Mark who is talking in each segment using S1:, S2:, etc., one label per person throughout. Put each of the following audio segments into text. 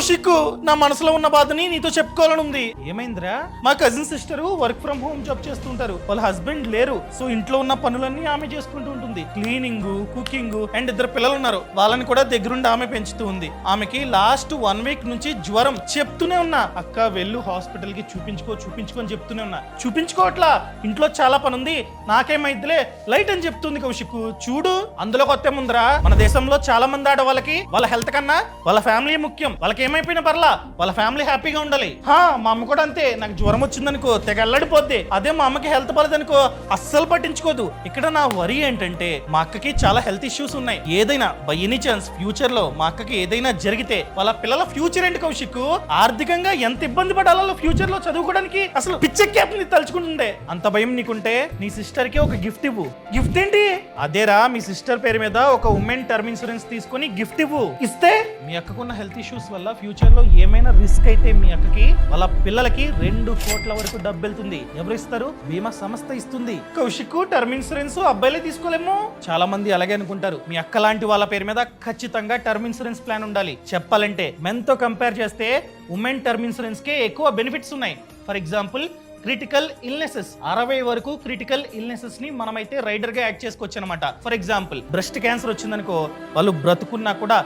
S1: కౌశిక్ నా మనసులో ఉన్న బాధని నీతో చెప్పుకోవాలని ఉంది. ఏమైందిరా? మా cousin sister work from home job చేస్తుంటారు. వాళ్ళ హస్బెండ్ లేరు. సో ఇంట్లో ఉన్న పనులన్నీ ఆమె చేసుకుంటూ ఉంటుంది. క్లీనింగ్ కుకింగ్ అండ్ ఇద్దరు పిల్లలు ఉన్నారు. వాళ్ళని కూడా దగ్గరుండి ఆమె పెంచుతూ ఉంది. ఆమెకి లాస్ట్ వన్ వీక్ నుంచి జ్వరం చెప్తూనే ఉన్నా. అక్క వెళ్ళు హాస్పిటల్కి చూపించుకో చూపించుకో అని చెప్తూనే ఉన్నా. చూపించుకోవట్లా ఇంట్లో చాలా పని ఉంది. నాకేమైద్దిలే లైట్ అని చెప్తుంది కౌశిక్ చూడు. అందులో కొత్త ముందరా మన దేశంలో చాలా మంది ఆడవాళ్ళకి వాళ్ళ హెల్త్ కన్నా వాళ్ళ ఫ్యామిలీ ముఖ్యం. వాళ్ళకి ఏమైపోయినా పర్లా వాళ్ళ ఫ్యామిలీ హ్యాపీగా ఉండాలి. హా మా అమ్మ కూడా అంతే. నాకు జ్వరం వచ్చిందనుకో తెగ అల్లడిపోద్ది. అదే మా అమ్మకి హెల్త్ బాలేదనుకో అస్సలు పట్టించుకోదు. ఇక్కడ నా వరి ఏంటంటే మా అక్కకి చాలా హెల్త్ ఇష్యూస్ ఉన్నాయి. ఏదైనా బై ఎనీ ఛాన్స్ ఫ్యూచర్లో మా అక్కకి ఏదైనా జరిగితే వాళ్ళ పిల్లల ఫ్యూచర్ ఏంటి కౌశిక్ ఆర్థికంగా ఎంత ఇబ్బంది పడాలో ఫ్యూచర్లో చదువుకోవడానికి అసలు పిచ్చెక్కేపుని తలుచుకుంటుండే. అంత భయం నీకుంటే నీ సిస్టర్కి ఒక గిఫ్ట్ ఇవ్వు. గిఫ్ట్ ఏంటి? అదేరా మీ సిస్టర్ పేరు మీద ఒక ఉమెన్ టర్మ్ ఇన్సూరెన్స్ తీసుకొని గిఫ్ట్ ఇవ్వు. ఇస్తే మీ అక్కకున్న హెల్త్ ఇష్యూస్ వల్ల ఫ్యూచర్లో ఏమైనా రిస్క్ అయితే మీ అక్కకి వాళ్ళ పిల్లలకి రెండు కోట్ల వరకు డబ్బు వెళ్తుంది ఎవరు ఇస్తారు బీమా సంస్థ ఇస్తుంది. కౌశిక్ టర్మ్ ఇన్సూరెన్స్ అబ్బాయిలే తీసుకోలేము. చాలా మంది అలాగే అనుకుంటారు. మీ అక్క లాంటి వాళ్ళ పేరు మీద ఖచ్చితంగా టర్మ్ ఇన్సూరెన్స్ ప్లాన్ ఉండాలి. చెప్పాలంటే మెన్తో కంపేర్ చేస్తే ఉమెన్ టర్మ్ ఇన్సూరెన్స్ కే ఎక్కువ బెనిఫిట్స్ ఉన్నాయి. For example critical illnesses. అరవై వరకు క్రిటికల్ ఇల్నెసెస్ని మనమైతే రైడర్గా యాడ్ చేసుకోవచ్చు అనమాట ఫర్ ఎగ్జాంపుల్ బ్రెస్ట్ క్యాన్సర్ వచ్చిందనుకో వాళ్ళు బ్రతుకున్నా కూడా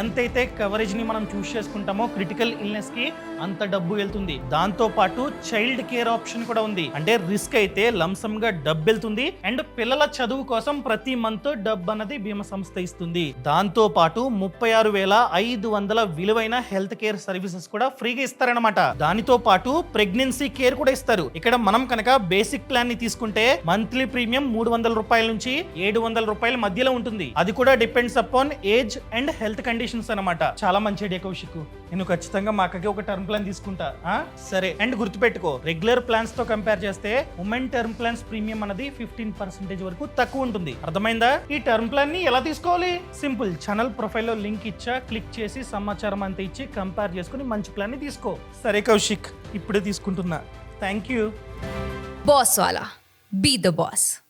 S1: ఎంతైతే కవరేజ్ని మనం చూస్ చేసుకుంటామో క్రిటికల్ ఇల్నెస్కి అంత డబ్బు వెళ్తుంది. దాంతో పాటు చైల్డ్ కేర్ ఆప్షన్ కూడా ఉంది. అంటే రిస్క్ అయితే లంసంగా గా డబ్బు వెళ్తుంది. అండ్ పిల్లల చదువు కోసం ప్రతి మంత్ డబ్బు అన్నది బీమా సంస్థ ఇస్తుంది. దాంతో పాటు ముప్పై ఆరు వేల ఐదు వందల విలువైన హెల్త్ కేర్ సర్వీసెస్ కూడా ఫ్రీగా ఇస్తారనమాట దానితో పాటు ప్రెగ్నెన్సీ కేర్ కూడా ఇస్తారు. ఇక్కడ మనం కనుక బేసిక్ ప్లాన్ని తీసుకుంటే మంత్లీ ప్రీమియం మూడు వందల రూపాయల నుంచి ఏడు వందల రూపాయల మధ్యలో ఉంటుంది. అది కూడా depends upon age and health conditions అన్నమాట. చాలా మంచి ఐడియా కౌశిక్. నేను ఖచ్చితంగా మా అక్కకి ఒక టర్మ్ ప్లాన్ తీసుకుంటా. ఆ? సరే. అండ్ గుర్తుపెట్టుకో రెగ్యులర్ ప్లాన్స్తో కంపేర్ చేస్తే ఉమెన్ టర్మ్ ప్లాన్స్ ప్రీమియం అనేది ఫిఫ్టీన్ పర్సెంటేజ్ వరకు తక్కువ ఉంటుంది. అర్థమైందా? ఈ టర్మ్ ప్లాన్ని ఎలా తీసుకోవాలి? సింపుల్ ఛానల్ ప్రొఫైల్లో లింక్ ఇచ్చా క్లిక్ చేసి సమాచారం అంతా ఇచ్చి కంపేర్ చేసుకుని మంచి ప్లాన్ని తీసుకో. సరే కౌశిక్ ఇప్పుడే తీసుకుంటున్నా. Thank you
S2: Boss Wala. Be the boss.